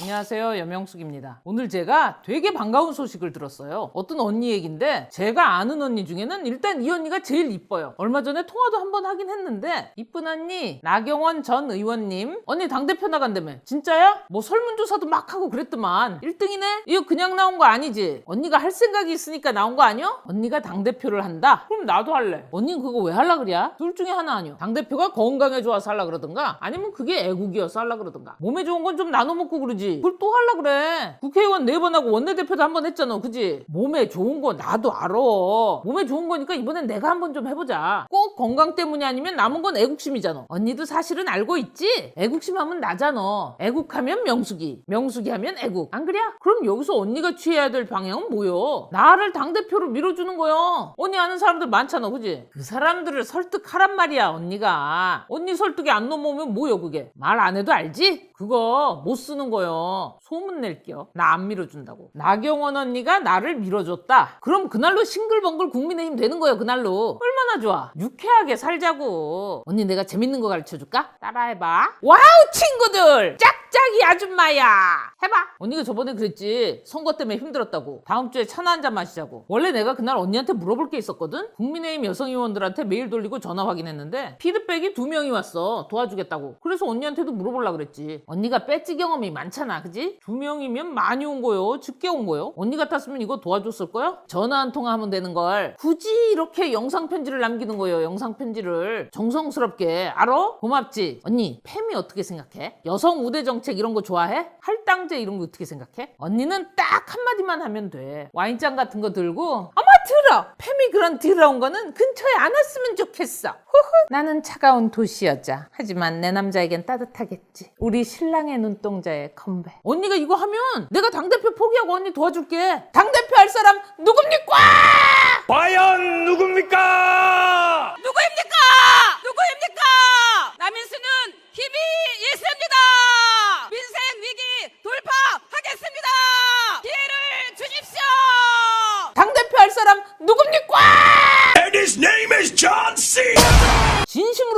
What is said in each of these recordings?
안녕하세요 여명숙입니다 오늘 제가 되게 반가운 소식을 들었어요 어떤 언니 얘긴데 제가 아는 언니 중에는 일단 이 언니가 제일 이뻐요 얼마 전에 통화도 한 번 하긴 했는데 이쁜 언니 나경원 전 의원님 언니 당대표 나간다며 진짜야? 뭐 설문조사도 막 하고 그랬더만 1등이네? 이거 그냥 나온 거 아니지? 언니가 할 생각이 있으니까 나온 거 아니야? 언니가 당대표를 한다? 그럼 나도 할래 언니는 그거 왜 할라 그래야? 둘 중에 하나 아니야 당대표가 건강에 좋아서 할라 그러던가 아니면 그게 애국이어서 할라 그러던가 몸에 좋은 건 좀 나눠 먹고 그러지 그걸 또 할라 그래. 국회의원 네 번 하고 원내대표도 한 번 했잖아. 그지? 몸에 좋은 거 나도 알아. 몸에 좋은 거니까 이번엔 내가 한번 좀 해보자. 꼭 건강 때문이 아니면 남은 건 애국심이잖아. 언니도 사실은 알고 있지? 애국심 하면 나잖아. 애국하면 명숙이. 명숙이 하면 애국. 안 그래? 그럼 여기서 언니가 취해야 될 방향은 뭐요 나를 당대표로 밀어주는 거요 언니 아는 사람들 많잖아. 그지? 그 사람들을 설득하란 말이야 언니가. 언니 설득이 안 넘어오면 뭐요 그게? 말 안 해도 알지? 그거 못 쓰는 거요 소문 낼게요 나 안 밀어준다고. 나경원 언니가 나를 밀어줬다. 그럼 그날로 싱글벙글 국민의힘 되는 거예요 그날로. 얼마나 좋아. 유쾌하게 살자고. 언니 내가 재밌는 거 가르쳐줄까? 따라해봐. 와우 친구들! 짝짝이 아줌마야! 해봐. 언니가 저번에 그랬지. 선거 때문에 힘들었다고. 다음 주에 차나 한 잔 마시자고. 원래 내가 그날 언니한테 물어볼 게 있었거든. 국민의힘 여성 의원들한테 메일 돌리고 전화 확인했는데 피드백이 두 명이 왔어. 도와주겠다고. 그래서 언니한테도 물어보려 그랬지. 언니가 배지 경험이 많잖아 그지? 두 명이면 많이 온 거요 적게 온 거요 언니 같았으면 이거 도와줬을 거요 전화 한 통화 하면 되는 걸 굳이 이렇게 영상 편지를 남기는 거예요 영상 편지를 정성스럽게 알아? 고맙지 언니 팸이 어떻게 생각해? 여성 우대 정책 이런 거 좋아해? 할당제 이런 거 어떻게 생각해? 언니는 딱 한마디만 하면 돼 와인잔 같은 거 들고 어머 들어. 팸이 그런 더러운 거는 근처에 안 왔으면 좋겠어. 후후. 나는 차가운 도시 여자. 하지만 내 남자에겐 따뜻하겠지. 우리 신랑의 눈동자의 컴백. 언니가 이거 하면 내가 당대표 포기하고 언니 도와줄게. 당대표 할 사람 누굽니까? 과연 누굽니까? 누구입니까? 남인수는 힘이 있습니다. 민생 위기 돌파하겠습니다. 기회를 주십시오. 당대표 할 사람 누굽니까? And his name is John C. 진심으로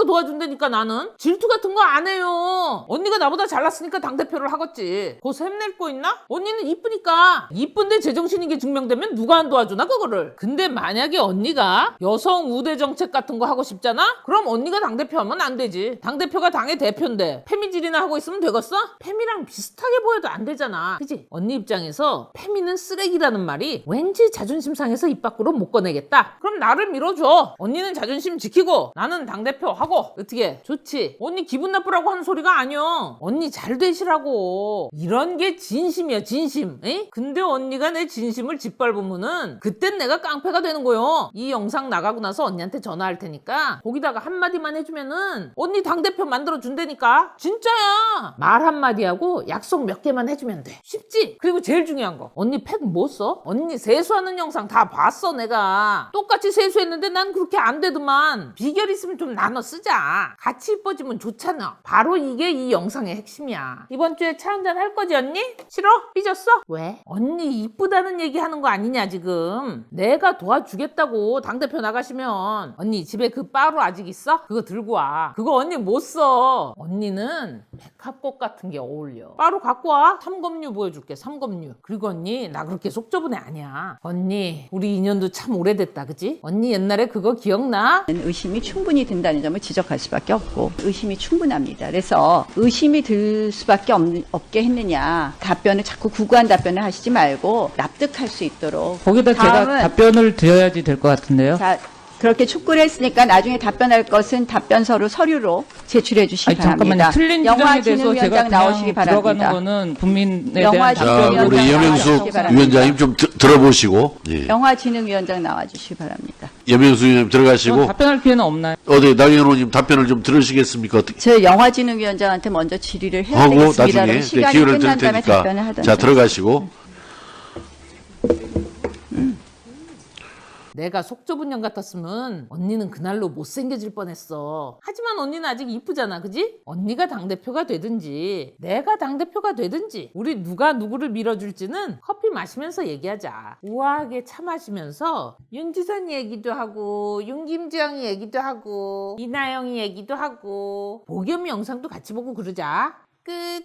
도와준다니까 나는. 질투 같은 거 안 해요. 언니가 나보다 잘났으니까 당대표를 하겠지. 그 샘낼 거 있나? 언니는 이쁘니까. 이쁜데 제정신인 게 증명되면 누가 안 도와주나 그거를? 근데 만약에 언니가 여성 우대 정책 같은 거 하고 싶잖아? 그럼 언니가 당대표 하면 안 되지. 당대표가 당의 대표인데 페미질이나 하고 있으면 되겠어? 페미랑 비슷하게 보여도 안 되잖아. 그지? 언니 입장에서 페미는 쓰레기라는 말이 왠지 자존심 상해서 입 밖으로 못 꺼내겠다. 그럼 나를 밀어줘. 언니는 자존심 지키고 나는 당대표 하고 어떻게? 좋지. 언니 기분 나쁘라고 하는 소리가 아니야. 언니 잘 되시라고. 이런 게 진심이야 진심. 에? 근데 언니가 내 진심을 짓밟으면은 그땐 내가 깡패가 되는 거요 이 영상 나가고 나서 언니한테 전화할 테니까 거기다가 한마디만 해주면은 언니 당대표 만들어 준다니까. 진짜야. 말 한마디 하고 약속 몇 개만 해주면 돼. 쉽지? 그리고 제일 중요한 거. 언니 팩 뭐 써? 언니 세수하는 영상 다 봤어 내가. 똑같이 세수했는데 난 그렇게 안 되더만. 비결 있으면 좀 나눠 쓰자 같이 이뻐지면 좋잖아 바로 이게 이 영상의 핵심이야 이번 주에 차 한잔 할 거지 언니? 싫어? 삐졌어? 왜? 언니 이쁘다는 얘기 하는 거 아니냐 지금 내가 도와주겠다고 당대표 나가시면 언니 집에 그 빠루 아직 있어? 그거 들고 와 그거 언니 못 써 언니는 백합꽃 같은 게 어울려 빠루 갖고 와 삼검류 보여줄게 삼검류 그리고 언니 나 그렇게 속 좁은 애 아니야 언니 우리 인연도 참 오래됐다 그지? 언니 옛날에 그거 기억나? 의심이 충분히 든다는 점을 지적할 수밖에 없고 의심이 충분합니다. 그래서 의심이 들 수밖에 없, 없게 했느냐 답변을 자꾸 구구한 답변을 하시지 말고 납득할 수 있도록 거기다 제가 다음은- 답변을 드려야지 될 것 같은데요. 자 그렇게 촉구를 했으니까 나중에 답변할 것은 답변서로 서류로 제출해 주시기 아니 잠깐만요. 바랍니다. 틀린 주장에 대해서 제가 영화진흥위원장 그냥 나오시기 들어가는 바랍니다. 거는 국민에 영화 대한 자, 위원장 우리 바랍니다. 위원장님 좀 드- 들어보시고, 예. 영화진흥위원장 나와주시기 바랍니다. 여명숙 위원장님 들어가시고, 답변할 기회는 없나요? 어디 나경원 의원님 답변을 좀 들으시겠습니까? 어떻게 저 영화진흥위원장한테 먼저 질의를 해야 하고 되겠습니다. 나중에 이제 시간이 기회를 끝난 다음에 답변을 테니까, 하던가. 자, 들어가시고, 내가 속 좁은 년 같았으면 언니는 그날로 못생겨질 뻔했어. 하지만 언니는 아직 이쁘잖아, 그지? 언니가 당대표가 되든지, 내가 당대표가 되든지, 우리 누가 누구를 밀어줄지는 커피 마시면서 얘기하자. 우아하게 차 마시면서 윤지선 얘기도 하고, 윤김지영이 얘기도 하고, 이나영이 얘기도 하고, 보겸이 영상도 같이 보고 그러자. 끝.